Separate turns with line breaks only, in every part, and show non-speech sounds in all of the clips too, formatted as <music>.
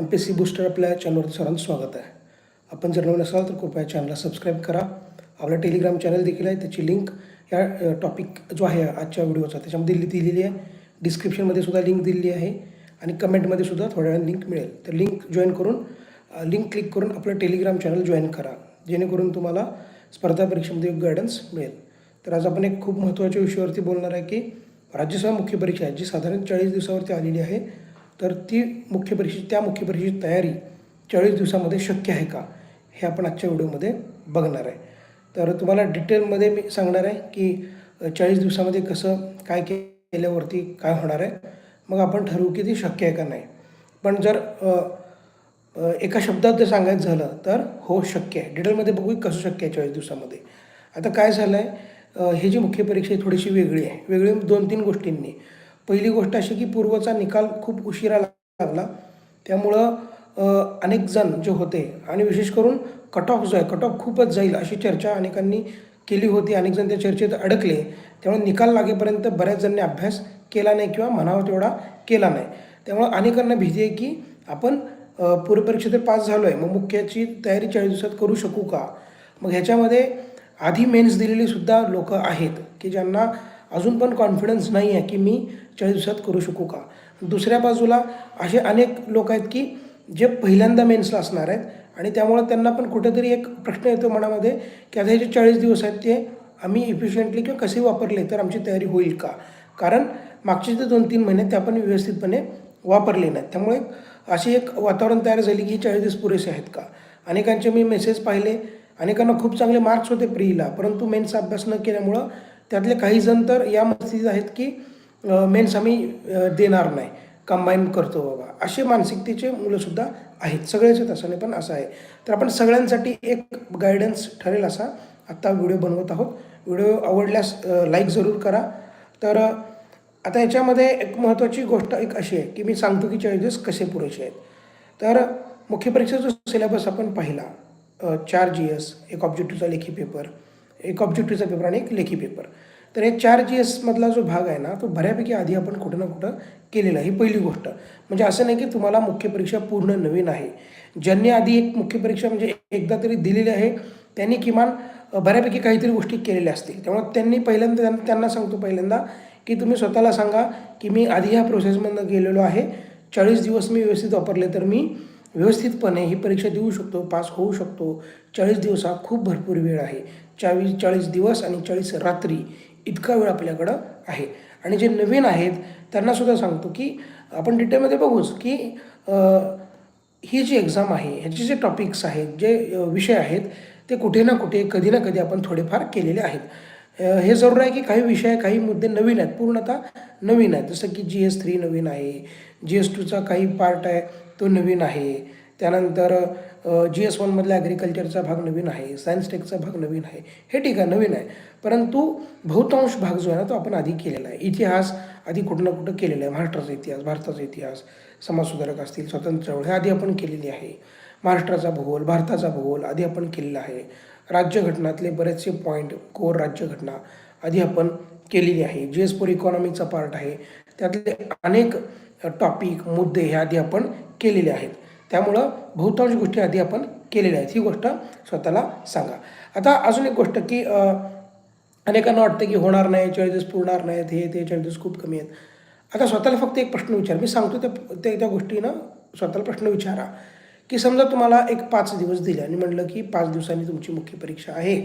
M P C booster आपल्या चॅनलवरती सर्वांचं स्वागत आहे. आपण जर नवीन असाल तर कृपया चॅनलला सबस्क्राईब करा. आपला टेलिग्राम चॅनल देखील आहे त्याची लिंक या टॉपिक जो आहे आजच्या व्हिडिओचा त्याच्यामध्ये दिली दिलेली आहे. डिस्क्रिप्शनमध्ये सुद्धा लिंक दिलेली आहे आणि कमेंटमध्ये सुद्धा थोड्या वेळाने लिंक मिळेल. तर लिंक जॉईन करून लिंक क्लिक करून आपलं टेलिग्राम चॅनल जॉईन करा. जेणेकरून तुम्हाला स्पर्धा परीक्षेमध्ये गायडन्स मिळेल. तर आज आपण एक खूप महत्त्वाच्या विषयावरती बोलणार आहे की राज्यसभा मुख्य परीक्षा आहे जी साधारण चाळीस दिवसावरती आलेली आहे. तर ती मुख्य परीक्षे त्या मुख्य परीक्षेची तयारी चाळीस दिवसामध्ये शक्य आहे का? हे आपण आजच्या व्हिडिओमध्ये बघणार आहे. तर तुम्हाला डिटेलमध्ये मी सांगणार आहे की चाळीस दिवसामध्ये कसं काय केल्यावरती काय होणार आहे. मग आपण ठरवू की ती शक्य आहे का नाही. पण जर एका शब्दात जर सांगायचं झालं तर हो शक्य आहे. डिटेलमध्ये बघू की कसं शक्य आहे चाळीस दिवसामध्ये. आता काय झालं आहे हे जी मुख्य परीक्षा आहे थोडीशी वेगळी आहे. वेगळी दोन तीन गोष्टींनी. पहिली गोष्ट अशी की पूर्वचा निकाल खूप उशिरा लागला. त्यामुळं अनेक जण जे होते आणि विशेष करून कट ऑफ जो आहे कट ऑफ खूपच जाईल अशी चर्चा अनेकांनी केली होती. अनेक जण त्या चर्चेत अडकले. त्यामुळे निकाल लागेपर्यंत बऱ्याच जणांनी अभ्यास केला नाही किंवा म्हणावा तेवढा केला नाही. त्यामुळं अनेकांना भीती आहे की आपण पूर्वपरीक्षेत पास झालो आहे मग मुख्याची तयारी चाळीस दिवसात करू शकू का? मग ह्याच्यामध्ये आधी मेन्स दिलेली सुद्धा लोक आहेत की ज्यांना अजून पण कॉन्फिडन्स नाही आहे की मी चाळीस दिवसात करू शकू का? दुसऱ्या बाजूला असे अनेक लोक आहेत की जे पहिल्यांदा मेन्सला असणार आहेत आणि त्यामुळं त्यांना पण कुठेतरी एक प्रश्न येतो मनामध्ये की आता हे जे चाळीस दिवस आहेत ते आम्ही इफिशियंटली किंवा कसे वापरले तर आमची तयारी होईल का? कारण मागचे जे दोन तीन महिने ते आपण व्यवस्थितपणे वापरले नाहीत. त्यामुळे अशी एक वातावरण तयार झाली की हे चाळीस दिवस पुरेसे आहेत का? अनेकांचे मी मेसेज पाहिले. अनेकांना खूप चांगले मार्क्स होते प्रीला परंतु मेन्सचा अभ्यास न केल्यामुळं त्यातले काही जण तर या स्थितीत आहेत की मेन्स आम्ही देणार नाही. कंबाईन करतो बाबा. असे मानसिकतेचे मुलंसुद्धा आहेत. सगळेच तसाने नाही पण असं आहे. तर आपण सगळ्यांसाठी एक गायडन्स ठरेल असा आत्ता व्हिडिओ बनवत आहोत. व्हिडिओ आवडल्यास लाईक जरूर करा. तर आता याच्यामध्ये एक महत्त्वाची गोष्ट एक अशी आहे की मी सांगतो की चॉईजेस कसे पुरेसे आहेत. तर मुख्य परीक्षेचा जो सिलेबस आपण पाहिला चार जी एस एक ऑब्जेक्टिव्हचा लेखी पेपर एक ऑब्जेक्टिव्हचा पेपर आणि एक लेखी पेपर तर हे चार जी एसमधला जो भाग आहे ना तो बऱ्यापैकी आधी आपण कुठं ना कुठं केलेला आहे. ही पहिली गोष्ट. म्हणजे असं नाही की तुम्हाला मुख्य परीक्षा पूर्ण नवीन आहे. ज्यांनी आधी एक मुख्य परीक्षा म्हणजे एकदा तरी दिलेली आहे त्यांनी किमान बऱ्यापैकी काहीतरी गोष्टी केलेल्या असतील. त्यामुळे त्यांनी पहिल्यांदा त्यांना सांगतो पहिल्यांदा की तुम्ही स्वतःला सांगा की मी आधी ह्या प्रोसेसमधनं गेलेलो आहे. चाळीस दिवस मी व्यवस्थित वापरले तर मी व्यवस्थितपणे ही परीक्षा देऊ शकतो पास होऊ शकतो. चाळीस दिवस हा खूप भरपूर वेळ आहे. चाळीस चाळीस दिवस आणि चाळीस रात्री इतका वेळ आपल्याकडं आहे. आणि जे नवीन आहेत त्यांनासुद्धा सांगतो की आपण डिटेलमध्ये बघूच की ही जी एक्झाम आहे ह्याचे जे टॉपिक्स आहेत जे विषय आहेत ते कुठे ना कुठे कधी ना कधी आपण थोडेफार केलेले आहेत. हे जरूर आहे की काही विषय काही मुद्दे नवीन आहेत पूर्णतः नवीन आहेत. जसं की जी एस थ्री नवीन आहे जी एस टूचा काही पार्ट आहे. तो नवीन आहे. त्यानंतर जी एस वनमधला ॲग्रिकल्चरचा भाग नवीन आहे. सायन्स टेकचा भाग नवीन आहे. हे ठीक आहे नवीन आहे. परंतु बहुतांश भाग जो आहे ना तो आपण आधी केलेला आहे. इतिहास आधी कुठं ना कुठं केलेला आहे. महाराष्ट्राचा इतिहास भारताचा इतिहास समाजसुधारक असतील स्वातंत्र्य चळवळ हे आधी आपण केलेली आहे. महाराष्ट्राचा भूगोल भारताचा भूगोल आधी आपण केलेला आहे. राज्यघटनातले बरेचसे पॉईंट कोर राज्यघटना आधी आपण केलेली आहे. जी एस फोर इकॉनॉमीचा पार्ट आहे. त्यातले अनेक टॉपिक मुद्दे हे आधी आपण केलेले आहेत. त्यामुळं बहुतांश गोष्टी आधी आपण केलेल्या आहेत. ही गोष्ट स्वतःला सांगा. आता अजून एक गोष्ट की अनेकांना वाटतं की होणार नाही चाळीस दिवस पुरणार नाहीत हे ते चाळीस दिवस खूप कमी आहेत. आता स्वतःला फक्त एक प्रश्न विचार. मी सांगतो त्या त्या त्या गोष्टीनं स्वतःला प्रश्न विचारा. की समजा तुम्हाला एक पाच दिवस दिले आणि म्हटलं की पाच दिवसांनी तुमची मुख्य परीक्षा आहे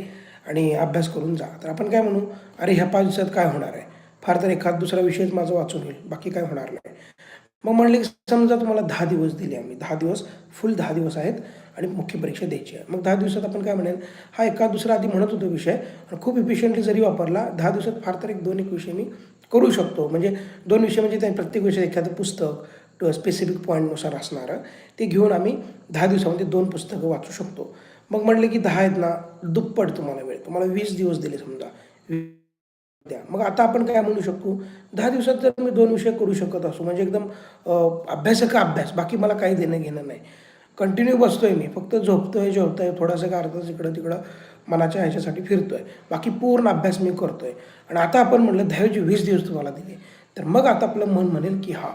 आणि अभ्यास करून जा. तर आपण काय म्हणू? अरे ह्या पाच दिवसात काय होणार आहे? फार तर एखाद दुसरा विषयच माझं वाचून होईल बाकी काय होणार नाही. मग म्हणले की समजा तुम्हाला दहा दिवस दिले आम्ही. दहा दिवस फुल दहा दिवस आहेत आणि मुख्य परीक्षा द्यायची आहे. मग दहा दिवसात आपण काय म्हणेल हा एका दुसरा आधी म्हणत होतो विषय आणि खूप इफिशियंटली जरी वापरला दहा दिवसात फार तर एक दोन एक विषय मी करू शकतो. म्हणजे दोन विषय म्हणजे त्या प्रत्येक विषय एखादं पुस्तक स्पेसिफिक पॉईंटनुसार असणारं ते घेऊन आम्ही दहा दिवसामध्ये दोन पुस्तकं वाचू शकतो. मग म्हणले की दहा आहेत ना दुप्पट तुम्हाला वेळ. तुम्हाला वीस दिवस दिले समजा. द्या मग आता आपण काय म्हणू शकतो दहा दिवसात जर मी दोन विषय करू शकत असू. म्हणजे एकदम अं, अभ्यास का अभ्यास. बाकी मला काही देणं घेणं नाही. कंटिन्यू बसतोय मी. फक्त झोपतोय जेवतोय. थोडासा का अर्धा इकडं तिकडं मनाच्या ह्याच्यासाठी फिरतोय. बाकी पूर्ण अभ्यास मी करतोय. आणि आता आपण म्हणलं दहावीचे वीस दिवस तुम्हाला दिले. तर मग आता आपलं मन म्हणेल की हा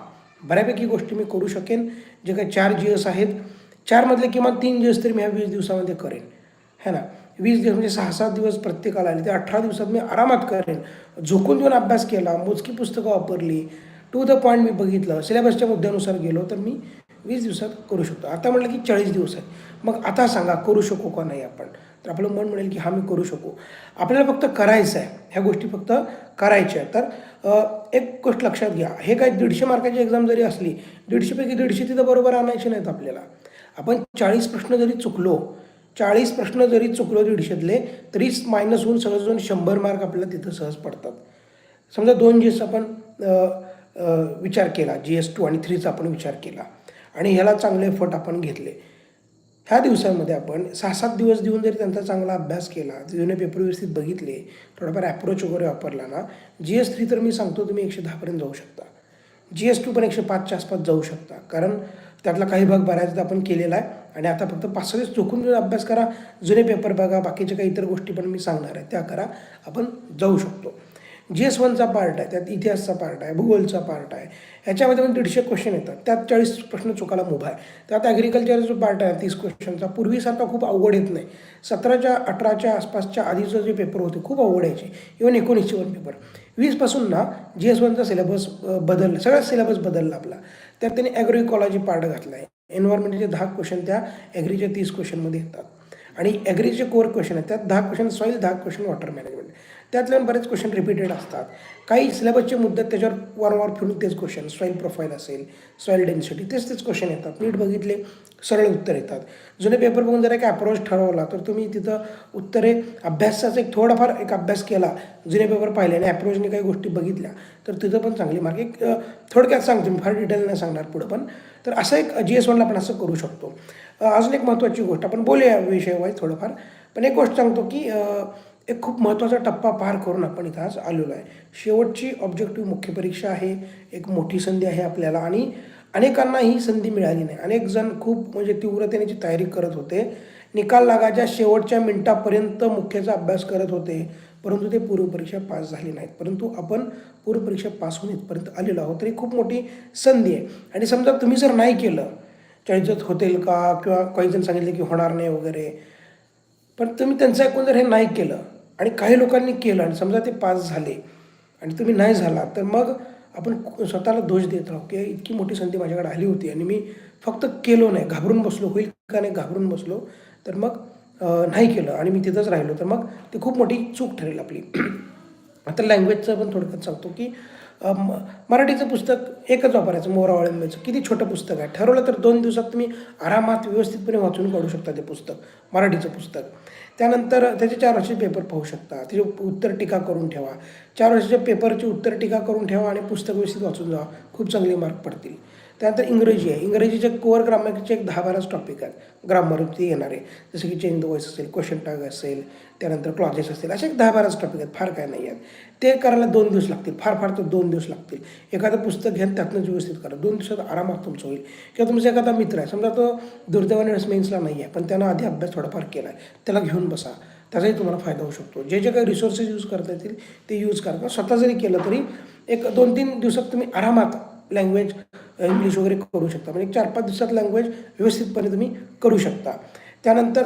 बऱ्यापैकी गोष्टी मी करू शकेन. जे काही चार जी एस आहेत चारमधले किमान तीन जी एस तरी मी ह्या वीस दिवसामध्ये करेन. है ना? वीस दिवस म्हणजे सहा सात दिवस प्रत्येकाला आले. ते अठरा दिवसात मी आरामात करेन. झोकून देऊन अभ्यास केला मोजकी पुस्तकं वापरली. टू द पॉईंट मी बघितलं. सिलेबसच्या मुद्द्यानुसार गेलो तर मी वीस दिवसात करू शकतो. आता म्हटलं की चाळीस दिवस आहे. मग आता सांगा करू शकू का नाही आपण? तर आपलं मन म्हणेल की हा मी करू शकू. आपल्याला फक्त करायचं आहे. ह्या गोष्टी फक्त करायच्या आहे तर एक गोष्ट लक्षात घ्या. हे काय दीडशे मार्काची एक्झाम जरी असली दीडशेपैकी दीडशे तिथं बरोबर आणायचे नाहीत आपल्याला. आपण चाळीस प्रश्न जरी चुकलो चाळीस प्रश्न जरी चुकलो दीडशेतले तरी मायनस होऊन सहज शंभर मार्क आपल्याला तिथं सहज पडतात. समजा दोन जी एस आपण विचार केला जी एस टू आणि थ्रीचा आपण विचार केला आणि ह्याला चांगले एफर्ट आपण घेतले. ह्या दिवसांमध्ये आपण सहा सात दिवस देऊन जरी त्यांचा चांगला अभ्यास केला जुने पेपर व्यवस्थित बघितले थोडाफार ॲप्रोच वगैरे वापरला ना जी एस थ्री तर मी सांगतो तुम्ही एकशे दहापर्यंत जाऊ शकता. जी एस टू पण एकशे पाचच्या आसपास जाऊ शकता. कारण त्यातला काही भाग बऱ्याचदा आपण केलेला आहे. आणि आता फक्त पाच सहा चुकून जर अभ्यास करा जुने पेपर बघा बाकीच्या काही इतर गोष्टी पण मी सांगणार आहे त्या करा. आपण जाऊ शकतो. जी एस वनचा पार्ट आहे त्यात इतिहासचा पार्ट आहे भूगोलचा पार्ट आहे. ह्याच्यामध्ये पण दीडशे क्वेश्चन येतात. त्यात चाळीस प्रश्न चुकायला मुभा आहे. त्यात ॲग्रिकल्चरचा जो पार्ट आहे तीस क्वेश्चनचा पूर्वीसारखा खूप अवघड येत नाही. सतराच्या अठराच्या आसपासच्या आधीचं जे पेपर होते खूप अवघड यायचे. इव्हन एकोणीसशे वन पेपर वीसपासून ना जी एस वनचा सिलेबस बदलला सगळा सिलेबस बदलला आपला. त्यात त्यांनी ॲग्रो इकॉलॉजी पार्ट घातला आहे. एन्व्हायरमेंटचे दहा क्वेश्चन त्या ॲग्रीच्या तीस क्वेश्चनमध्ये येतात. आणि ॲग्रीचे कोर क्वेश्चन आहेत. त्यात दहा क्वेश्चन सॉईल दहा क्वेश्चन वॉटर मॅनेजमेंट त्यातल्या बरेच क्वेश्चन रिपीटेड असतात. काही सिलेबसचे मुद्दे त्याच्यावर वारंवार फिरून तेच क्वेश्चन सॉईल प्रोफाईल असेल सॉईल डेन्सिटी तेच तेच क्वेश्चन येतात. नीट बघितले सरळ उत्तर येतात. जुने पेपर बघून जर एक अप्रोच ठरवला तर तुम्ही तिथं उत्तरे अभ्यासाचा एक थोडाफार एक अभ्यास केला जुने पेपर पाहिले आणि अप्रोचने काही गोष्टी बघितल्या तर तिथं पण चांगली मार्क एक थोडक्यात सांगतो मी फार डिटेल नाही सांगणार पुढं पण. तर असं एक जी एस वनला आपण असं करू शकतो. अजून एक महत्त्वाची गोष्ट आपण बोलूया विषय वाईज थोडंफार. पण एक गोष्ट सांगतो की एक खूप महत्त्वाचा टप्पा पार करून आपण इथं आज आलेलो आहे. शेवटची ऑब्जेक्टिव्ह मुख्य परीक्षा आहे. एक मोठी संधी आहे आपल्याला आणि अनेकांना ही संधी मिळाली नाही. अनेक जण खूप म्हणजे तीव्रतेने जी तयारी करत होते निकाल लागायच्या शेवटच्या मिनिटापर्यंत मुख्याचा अभ्यास करत होते परंतु ते पूर्वपरीक्षा पास झाली नाहीत. परंतु आपण पूर्वपरीक्षा पास होऊन इथपर्यंत आलेलो आहोत. तर ही खूप मोठी संधी आहे. आणि समजा तुम्ही जर नाही केलं चाळीसत होतील का? किंवा काही जण सांगितले की होणार नाही वगैरे. पण तुम्ही त्यांचं ऐकून जर हे नाही केलं. आणि काही लोकांनी केलं आणि समजा ते पास झाले आणि तुम्ही नाही झाला तर मग आपण स्वतःला दोष देत राहू की इतकी मोठी संधी माझ्याकडे आली होती आणि मी फक्त केलो नाही घाबरून बसलो होईल का नाही घाबरून बसलो तर मग नाही केलं आणि मी तिथंच राहिलो तर मग ते खूप मोठी चूक ठरेल आपली. <clears throat> आता लँग्वेजचं पण थोडक्यात सांगतो की म- मराठीचं पुस्तक एकच वापरायचं मोरा किती छोटं पुस्तक आहे? ठरवलं तर दोन दिवसात तुम्ही आरामात व्यवस्थितपणे वाचून काढू शकता ते पुस्तक मराठीचं पुस्तक. त्यानंतर त्याचे चार वर्षाचे पेपर पाहू शकता. त्याचे उत्तर टीका करून ठेवा. चार वर्षाच्या पेपरची उत्तर टीका करून ठेवा आणि पुस्तक व्यवस्थित वाचून जावा. खूप चांगले मार्क पडतील. त्यानंतर इंग्रजी आहे. इंग्रजीचे कोअर ग्रामरचे एक दहा बाराच टॉपिक आहेत. ग्रामरवरती येणारे. जसं की चेंज द वॉइस असेल क्वेश्चन टॅग असेल त्यानंतर क्लॉजेस असेल असे एक दहा बाराच टॉपिक आहेत. फार काय नाही आहेत. ते करायला दोन दिवस लागतील. फार फार तर दोन दिवस लागतील. एखादं पुस्तक घ्या आणि त्यातनंच व्यवस्थित करा. दोन दिवसात आरामात तुमचं होईल. किंवा तुमचा एखादा मित्र आहे. समजा तो दुर्दैवाने मेन्सला नाही आहे पण त्यानं आधी अभ्यास थोडाफार केला आहे त्याला घेऊन बसा. त्याचाही तुम्हाला फायदा होऊ शकतो. जे जे काही रिसोर्सेस यूज करता येतील ते यूज करा. स्वतः जरी केलं तरी एक दोन तीन दिवसात तुम्ही आरामात लँग्वेज इंग्लिश वगैरे करू शकता. म्हणजे चार पाच दिवसात लँग्वेज व्यवस्थितपणे तुम्ही करू शकता. त्यानंतर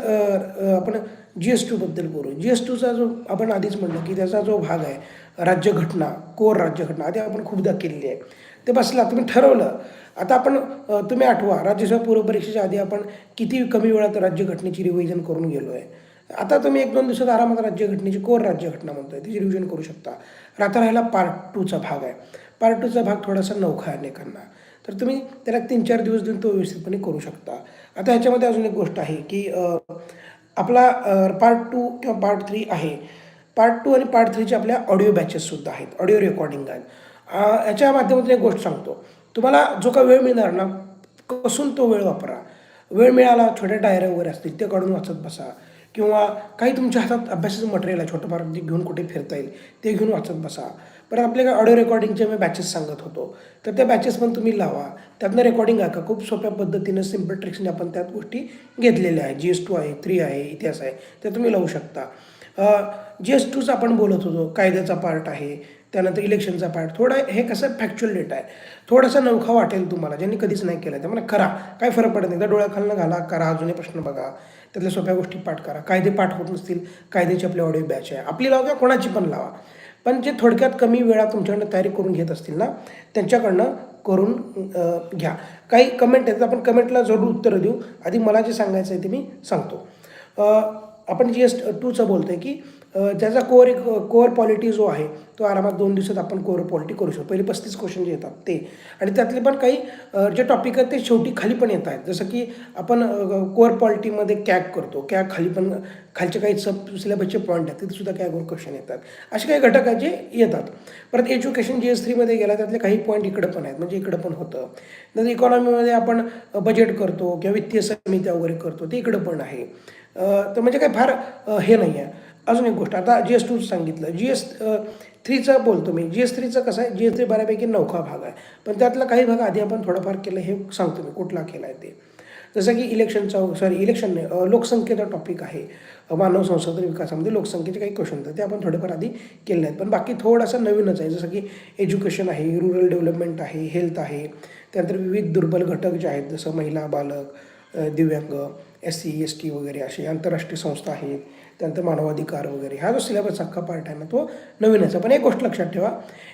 आपण जी एस टूबद्दल बोलू. जी एस टूचा जो आपण आधीच म्हणलं की त्याचा जो भाग आहे राज्यघटना कोर राज्यघटना आधी आपण खूपदा केलेली आहे. ते बसला तुम्ही ठरवलं. आता आपण तुम्ही आठवा राज्यसभा पूर्वपरीक्षेच्या आधी आपण किती कमी वेळात राज्यघटनेची रिव्हिजन करून गेलो आहे. आता तुम्ही एक दोन दिवसात आरामात राज्यघटनेची कोर राज्यघटना म्हणतोय तिची रिव्हिजन करू शकता. राहता आता राहिला पार्ट टूचा भाग आहे. पार्ट टूचा भाग थोडासा नौखा आहे अनेकांना. तर तुम्ही त्याला तीन चार दिवस देऊन तो व्यवस्थितपणे करू शकता. आता ह्याच्यामध्ये अजून एक गोष्ट आहे की आपला पार्ट टू किंवा पार्ट थ्री आहे. पार्ट टू आणि पार्ट थ्रीचे आपल्या ऑडिओ बॅचेससुद्धा आहेत ऑडिओ रेकॉर्डिंग आहेत. याच्या माध्यमातून एक गोष्ट सांगतो. तुम्हाला जो का वेळ मिळणार ना कसून तो वेळ वापरा. वेळ मिळाला छोट्या डायऱ्या वगैरे असतील ते काढून वाचत बसा. किंवा काही तुमच्या हातात अभ्यासाचं मटेरियल आहे छोटं फार जे घेऊन कुठे फिरता येईल ते घेऊन वाचत बसा. परत आपल्या ऑडिओ रेकॉर्डिंगचे मी बॅचेस सांगत होतो. तर त्या बॅचेस पण तुम्ही लावा. त्यातनं रेकॉर्डिंग ऐका खूप सोप्या पद्धतीनं सिंपल ट्रिक्सने आपण त्यात गोष्टी घेतलेल्या आहे जी एस टू आहे थ्री आहे इतिहास आहे. ते तुम्ही लावू शकता. जी एस टूचा आपण बोलत होतो. कायद्याचा पार्ट आहे. त्यानंतर इलेक्शनचा पार्ट थोडा हे कसं फॅक्च्युअल डेटा आहे. थोडासा नवखा वाटेल तुम्हाला. ज्यांनी कधीच नाही केलं त्यामुळे करा. काय फरक पडत नाही. एकदा डोळ्याखालनं घाला करा. अजूनही प्रश्न बघा. त्यातल्या सोप्या गोष्टी पाठ करा. कायदे पाठ होत नसतील. कायद्याची आपली ऑडिओ बॅच आहे. आपली लावा किंवा कोणाची पण लावा. पण जे थोडक्यात कमी वेळा तुमच्याकडनं तयारी करून घेत असतील ना त्यांच्याकडनं करून घ्या. काही कमेंट आहेत आपण कमेंटला जरूर उत्तरं देऊ. आधी मला जे सांगायचं आहे ते मी सांगतो. आपण जी एस टूचं बोलतो आहे की ज्याचा कोअर एक कोअर पॉलिटी जो आहे तो आरामात दोन दिवसात आपण कोअर पॉलिटी करू शकतो. पहिले पस्तीस क्वेश्चन जे येतात ते. आणि त्यातले पण काही जे टॉपिक आहेत ते शेवटी खाली पण येत आहेत. जसं की आपण कोअर पॉलिटीमध्ये कॅग करतो. कॅग खाली पण खालचे काही सब सिलेबसचे पॉईंट आहेत तिथेसुद्धा कॅगवर क्वेश्चन येतात. असे काही घटक आहेत जे येतात. परत एज्युकेशन जी एस थ्रीमध्ये गेला त्यातले काही पॉईंट इकडं पण आहेत. म्हणजे इकडं पण होतं. नंतर इकॉनॉमीमध्ये आपण बजेट करतो किंवा वित्तीय समित्या वगैरे करतो ते इकडं पण आहे. तर म्हणजे काही फार हे नाही आहे अजून एक गोष्ट आता जी एस टूचं सांगितलं. जी एस थ्रीचं बोलतो मी. जी एस थ्रीचं कसं आहे? जी एस थ्री बऱ्यापैकी नौका भाग आहे. पण त्यातला काही भाग आधी आपण थोडंफार केलं हे सांगतो मी कुठला केला आहे ते. जसं की इलेक्शनचा सॉरी इलेक्शन नाही लोकसंख्येचा टॉपिक आहे. मानव संसाधन विकासामध्ये लोकसंख्येचे काही क्वेश्चन होते ते आपण थोडेफार आधी केले आहेत. पण बाकी थोडंसं नवीनच आहे. जसं की एज्युकेशन आहे रुरल डेव्हलपमेंट आहे हेल्थ आहे. त्यानंतर विविध दुर्बल घटक जे आहेत जसं महिला बालक दिव्यांग एस सी एस टी वगैरे असे आंतरराष्ट्रीय संस्था आहेत. त्यानंतर मानवाधिकार वगैरे. हा जो सिलेबस अख्खा पार्ट आहे ना तो नवीन असा पण एक गोष्ट लक्षात ठेवा.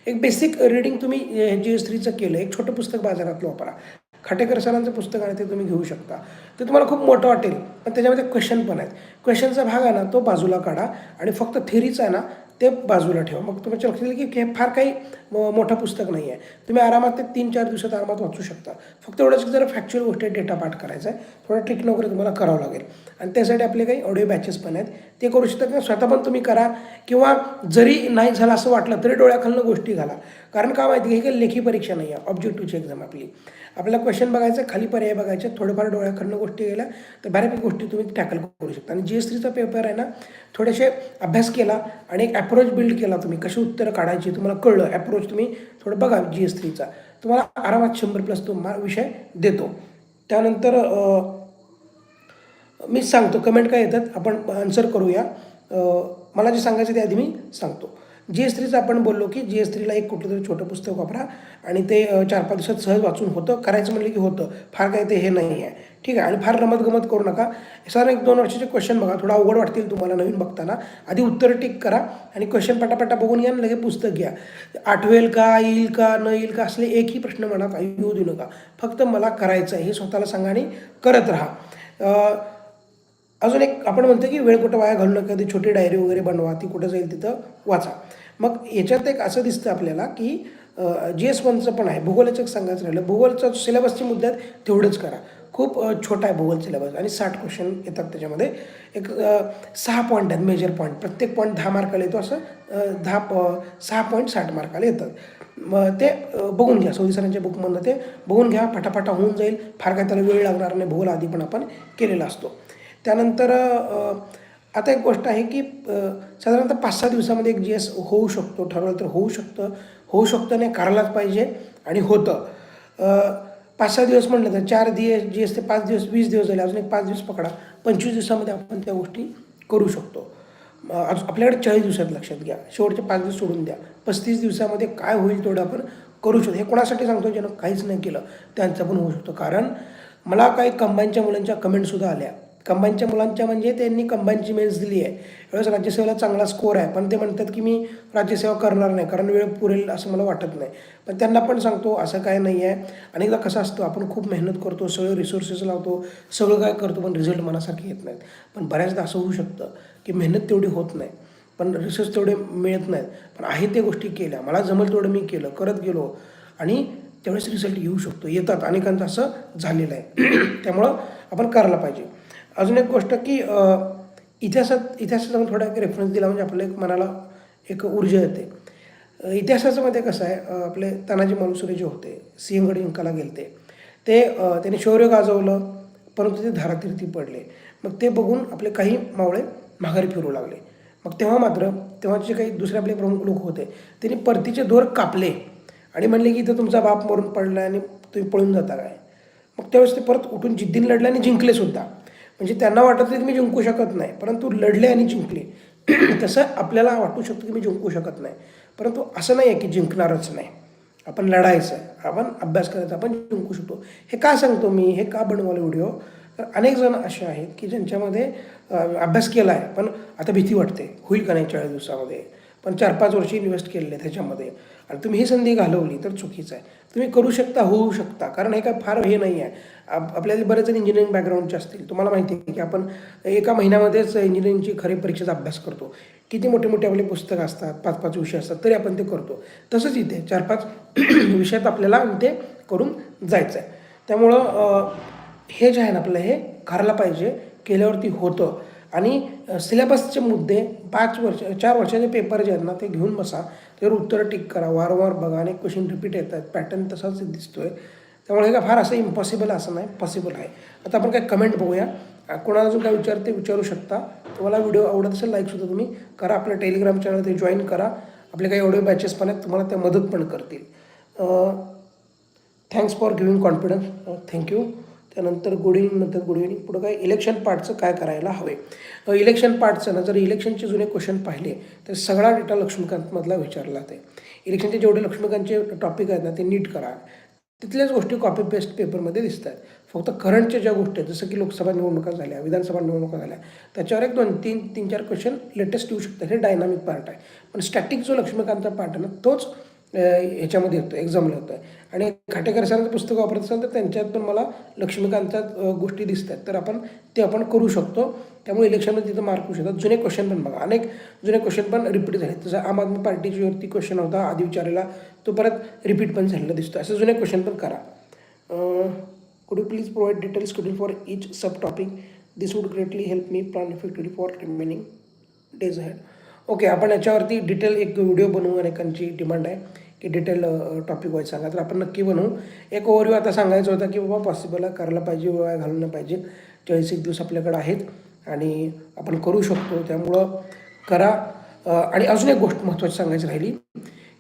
एक बेसिक रीडिंग तुम्ही जी एस थ्रीचं केलं एक छोटं पुस्तक बाजारातलं वापरा. खाटेकर सरांचं पुस्तक आहे ते तुम्ही घेऊ शकता. ते तुम्हाला खूप मोठं वाटेल. पण त्याच्यामध्ये क्वेश्चन पण आहेत. क्वेश्चनचा भाग आहे ना तो बाजूला काढा. आणि फक्त थेरीचा आहे ना ते बाजूला ठेवा. मग तुमच्या लक्षात येईल की हे फार काही म- मोठं पुस्तक नाही आहे तुम्ही आरामात ते तीन चार दिवसात आरामात वाचू शकता. फक्त एवढंच की जरा फॅक्च्युअल गोष्टी डेटा पाठ करायचा आहे. थोडं ट्रिक वगैरे तुम्हाला करावं लागेल. आणि त्यासाठी आपले काही ऑडिओ बॅचेस पण आहेत. ते करू शकता किंवा स्वतः पण तुम्ही करा. किंवा जरी नाही झालं असं वाटलं तरी डोळ्याखालनं गोष्टी घाला. कारण का माहिती आहे की लेखी परीक्षा नाही आहे ऑब्जेक्टिव्हची एक्झाम आपली. आपल्याला क्वेश्चन बघायचं खाली पर्याय बघायचे थोडंफार डोळ्याकडनं गोष्टी गेल्या तर बऱ्यापैकी गोष्टी तुम्ही टॅकल करू शकता. आणि जी एस थ्रीचा पेपर आहे ना थोडेसे अभ्यास केला आणि एक ॲप्रोच बिल्ड केला तुम्ही कशी उत्तरं काढायची तुम्हाला कळलं ॲप्रोच तुम्ही थोडं बघा जी एस थ्रीचा तुम्हाला आरामात शंभर प्लस तो मा विषय देतो. त्यानंतर मी सांगतो कमेंट काय येतात आपण आन्सर करूया. मला जे सांगायचं ते आधी मी सांगतो. जी एस थ्रीचं आपण बोललो की जी एस थ्रीला एक कुठलं तरी छोटं पुस्तक वापरा आणि ते चार पाच दिवसात सहज वाचून होतं. करायचं म्हणलं की होतं. फार काय ते हे नाही आहे ठीक आहे. आणि फार रमत गमत करू नका. साधारण एक दोन वर्षाचे क्वेश्चन बघा. थोडा अवघड वाटतील तुम्हाला नवीन बघताना. आधी उत्तर टिक करा आणि क्वेश्चन पटापटा बघून घ्या आणि लगेच पुस्तक घ्या. आठवेल का येईल का न येईल का असले एकही प्रश्न म्हणा काही येऊ देऊ नका. फक्त मला करायचं आहे हे स्वतःला सांगा आणि करत राहा. अजून एक आपण म्हणतो की वेळ कुठं वाया घालू नका ती छोटी डायरी वगैरे बनवा ती कुठं जाईल तिथं वाचा. मग याच्यात एक असं दिसतं आपल्याला की जी एस वनचं पण आहे भूगोलाचं एक सांगायचं राहिलं भूगोलचं सिलेबसच्या मुद्द्यात तेवढंच करा. खूप छोटा आहे भूगोल सिलेबस आणि साठ क्वेश्चन येतात त्याच्यामध्ये. एक सहा पॉईंट आहेत मेजर पॉईंट प्रत्येक पॉईंट दहा मार्काला येतो असं दहा प सहा पॉईंट साठ मार्काला येतात. मग ते बघून घ्या. सौदी सरांच्या बुकमधनं ते बघून घ्या फटाफटा होऊन जाईल. फार काय त्याला वेळ लागणार नाही भूगोल आधी पण आपण केलेला असतो. त्यानंतर आता एक गोष्ट आहे की साधारणतः पाच सहा दिवसामध्ये एक जी एस होऊ शकतो ठरवलं तर होऊ शकतं. होऊ शकतं नाही करायलाच पाहिजे आणि होतं. पाच सहा दिवस म्हटलं तर चार दिवस जी एस ते पाच दिवस वीस दिवस झाले अजून एक पाच दिवस पकडा. पंचवीस दिवसामध्ये आपण त्या गोष्टी करू शकतो. आज- आपल्याकडे चाळीस दिवसात लक्षात घ्या. शेवटचे पाच दिवस सोडून द्या. पस्तीस दिवसामध्ये काय होईल तेवढं आपण करू शकतो. हे कोणासाठी सांगतो ज्यानं काहीच नाही केलं त्यांचं पण होऊ शकतो. कारण मला काही कंबाईनच्या मुलांच्या कमेंटसुद्धा आल्या. कंबाईनच्या मुलांच्या म्हणजे त्यांनी कंबाईनची मेन्स दिली आहे. वेळेस राज्यसेवेला चांगला स्कोर आहे. पण ते म्हणतात की मी राज्यसेवा करणार नाही कारण वेळ पुरेल असं मला वाटत नाही. पण त्यांना पण सांगतो असं काय नाही आहे. अनेकदा कसं असतं आपण खूप मेहनत करतो सगळे रिसोर्सेस लावतो सगळं काय करतो पण रिझल्ट मनासारखे येत नाहीत. पण बऱ्याचदा असं होऊ शकतं की मेहनत तेवढी होत नाही पण रिसोर्स तेवढे मिळत नाहीत. पण आहे त्या गोष्टी केल्या. मला जमेल तेवढं मी केलं करत गेलो. आणि त्यावेळेस रिझल्ट येऊ शकतो. येतात. अनेकांचं असं झालेलं आहे. <clears throat> त्यामुळं आपण करायला पाहिजे. अजून एक गोष्ट की इतिहासात इतिहासाचा आपण थोडा एक रेफरन्स दिला म्हणजे आपल्या एक मनाला एक ऊर्जा येते. इतिहासाचं मध्ये कसं आहे आपले तानाजी मालुसरे जे होते सिंहगड जिंकायला गेलते. ते त्यांनी शौर्य गाजवलं परंतु ते धारातीर्थी पडले. मग ते बघून आपले काही मावळे माघारी फिरू लागले. मग तेव्हा मात्र तेव्हाचे काही दुसरे आपले प्रमुख लोक होते त्यांनी परतीचे दोर कापले आणि म्हणले की इथं तुमचा बाप मरून पडला आणि तुम्ही पळून जाता काय? मग त्यावेळेस ते परत उठून जिद्दीन लढले आणि जिंकले सुद्धा. म्हणजे त्यांना वाटत की मी जिंकू शकत नाही परंतु लढले आणि जिंकले. <clears throat> तसं आपल्याला वाटू शकतं की मी जिंकू शकत नाही. परंतु असं नाही आहे की जिंकणारच नाही. आपण लढायचं आहे. आपण अभ्यास करायचा आपण जिंकू शकतो. हे का सांगतो मी? हे का बनवलं व्हिडिओ हो? तर अनेक जण असे आहेत की ज्यांच्यामध्ये अभ्यास केला आहे पण आता भीती वाटते. होईल का नाही चाळीस दिवसामध्ये? पण चार पाच वर्ष इन्व्हेस्ट केलेले आहे त्याच्यामध्ये आणि तुम्ही ही संधी घालवली तर चुकीचं आहे. तुम्ही करू शकता होऊ शकता. कारण हे काय फार हे नाही आहे आप आपल्याला बरेच जण इंजिनिअरिंग बॅकग्राऊंडचे असतील. तुम्हाला माहिती आहे की आपण एका महिन्यामध्येच इंजिनिअरिंगची खरी परीक्षेचा अभ्यास करतो. किती मोठे मोठे आपले पुस्तकं असतात पाच पाच विषय असतात तरी आपण ते करतो. तसंच इथे चार पाच <clears throat> विषयात आपल्याला ते करून जायचं आहे त्यामुळं हे जे आहे ना आपलं हे करायला पाहिजे. केल्यावरती होतं. आणि सिलेबसचे मुद्दे पाच वर्ष चार वर्षाचे पेपर जे आहेत ना ते घेऊन बसा. त्यावर उत्तरं टिक करा वारंवार बघा आणि क्वेश्चन रिपीट येतात. पॅटर्न तसाच दिसतोय. त्यामुळे हे काय फार असं इम्पॉसिबल असं नाही पॉसिबल आहे. आता आपण काय कमेंट बघूया. कोणाला अजून काय विचारते विचारू शकता. तुम्हाला व्हिडिओ आवडत असेल लाईकसुद्धा तुम्ही करा. आपल्या टेलिग्राम चॅनल ते जॉईन करा. आपले काही ऑडिओ बॅचेस पण आहेत तुम्हाला त्या मदत पण करतील. Thanks for giving confidence thank you त्यानंतर गुड इव्हनिंग नंतर गुड इव्हनिंग पुढं काय? इलेक्शन पार्टचं काय करायला हवे इलेक्शन पार्टचं ना जर इलेक्शनचे जुने क्वेश्चन पाहिले तर सगळा डेटा लक्ष्मीकांतमधला विचारला जाते इलेक्शनचे जेवढे लक्ष्मीकांतचे टॉपिक आहेत ना ते नीट करा. तिथल्याच गोष्टी कॉपी पेस्ट पेपरमध्ये दिसत आहेत फक्त करंटच्या ज्या गोष्टी आहेत जसं की लोकसभा निवडणुका झाल्या विधानसभा निवडणुका झाल्या त्याच्यावर एक दोन तीन तीन चार क्वेश्चन लेटेस्ट येऊ शकतात. हे डायनामिक पार्ट आहे. पण स्टॅटिक जो लक्ष्मीकांतचा पार्ट आहे ना तोच ह्याच्यामध्ये येतो एक्झामला होतं आहे आणि खाटेकर सरांचं पुस्तक वापरत असाल तर त्यांच्यात पण मला लक्ष्मीकांतच्या गोष्टी दिसत आहेत तर आपण ते आपण करू शकतो. त्यामुळे इलेक्शनमध्ये तिथं मार्क होऊ शकतात. जुने क्वेश्चन पण बघा. अनेक जुने क्वेश्चन पण रिपीट झाले जसं आम आदमी पार्टीची वरती क्वेश्चन होता आधी विचारायला तो परत रिपीट पण झालेला दिसतो. असं जुने क्वेश्चन पण करा. Could you please provide details study for each sub topic this would greatly help me plan effectively for remaining days had okay आपण याच्यावरती डिटेल एक व्हिडिओ बनवू अनेकांची डिमांड आहे. की डिटेल टॉपिक वाईज सांगा. तर आपण नक्की बनवू. एक ओव्हरव्ह्यू आता सांगायचं होतं की बाबा पॉसिबल आहे करायला पाहिजे वेळ घालवलं पाहिजे. चाळीस एक दिवस आपल्याकडे आहेत. आणि आपण करू शकतो. त्यामुळं करा. आणि अजून एक गोष्ट महत्त्वाची सांगायची राहिली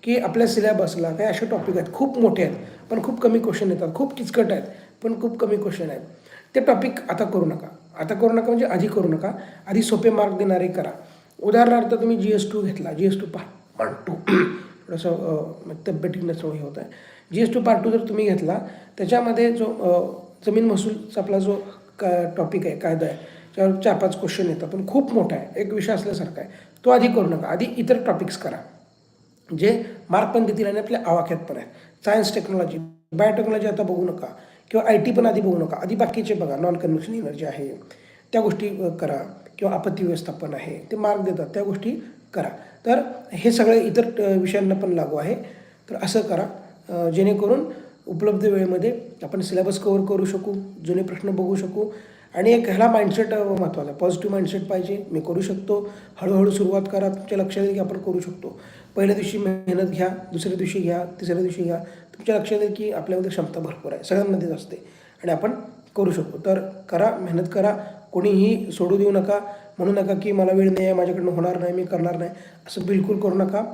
की आपल्या सिलेबसला काही असे टॉपिक आहेत. खूप मोठे आहेत पण खूप कमी क्वेश्चन येतात. खूप किचकट आहेत पण खूप कमी क्वेश्चन आहेत. ते टॉपिक आता करू नका. आता करू नका म्हणजे आधी करू नका. आधी सोपे मार्क देणारे करा. उदाहरणार्थ तुम्ही जी एस टू घेतला G S two part part two थोडंसं अ, म्हणजे तब्येती हे होतं आहे. G S two part two जर तुम्ही घेतला त्याच्यामध्ये जो जमीन महसूलचा आपला जो का टॉपिक आहे कायदा आहे त्यावर चार पाच क्वेश्चन येतात पण खूप मोठा आहे एक विषय असल्यासारखा आहे. तो आधी करू नका आधी इतर टॉपिक्स करा जे मार्क पण देतील आणि आपल्या आवाक्यात पण आहे सायन्स टेक्नॉलॉजी बायोटेक्नॉलॉजी आता बघू नका किंवा आय टी पण आधी बघू नका आधी बाकीचे बघा नॉन कन्व्हेन्शनल एनर्जी आहे त्या गोष्टी करा. किंवा आपत्ती व्यवस्थापन आहे ते मार्ग देतात. त्या गोष्टी करा. तर हे सगळे इतर विषयांना पण लागू आहे. तर असं करा. जेणेकरून उपलब्ध वेळेमध्ये आपण सिलेबस कवर करू शकू जुने प्रश्न बघू शकू. आणि एक ह्याला माइंडसेट महत्त्वाचा आहे. पॉझिटिव्ह माइंडसेट पाहिजे. मी करू शकतो. हळूहळू सुरुवात करा. तुमच्या लक्षात येईल की आपण करू शकतो. पहिल्या दिवशी मेहनत घ्या दुसऱ्या दिवशी घ्या तिसऱ्या दिवशी घ्या. तुमच्या लक्षात येईल की आपल्यामध्ये क्षमता भरपूर आहे. सगळ्यांमध्येच असते. आणि आपण करू शकतो. तर करा मेहनत करा. कोणीही सोडू देऊ नका म्हणू नका की मला वेळ नाही आहे माझ्याकडनं होणार नाही मी करणार नाही असं बिलकुल करू नका.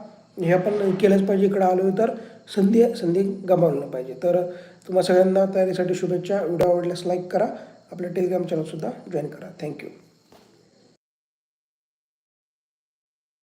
हे आपण केलंच पाहिजे इकडं आलो तर संधी संधी गमावलं पाहिजे. तर तुम्हा सगळ्यांना तयारीसाठी शुभेच्छा. व्हिडिओ आवडल्यास लाईक करा. आपल्या टेलिग्राम चॅनलसुद्धा जॉईन करा. Thank you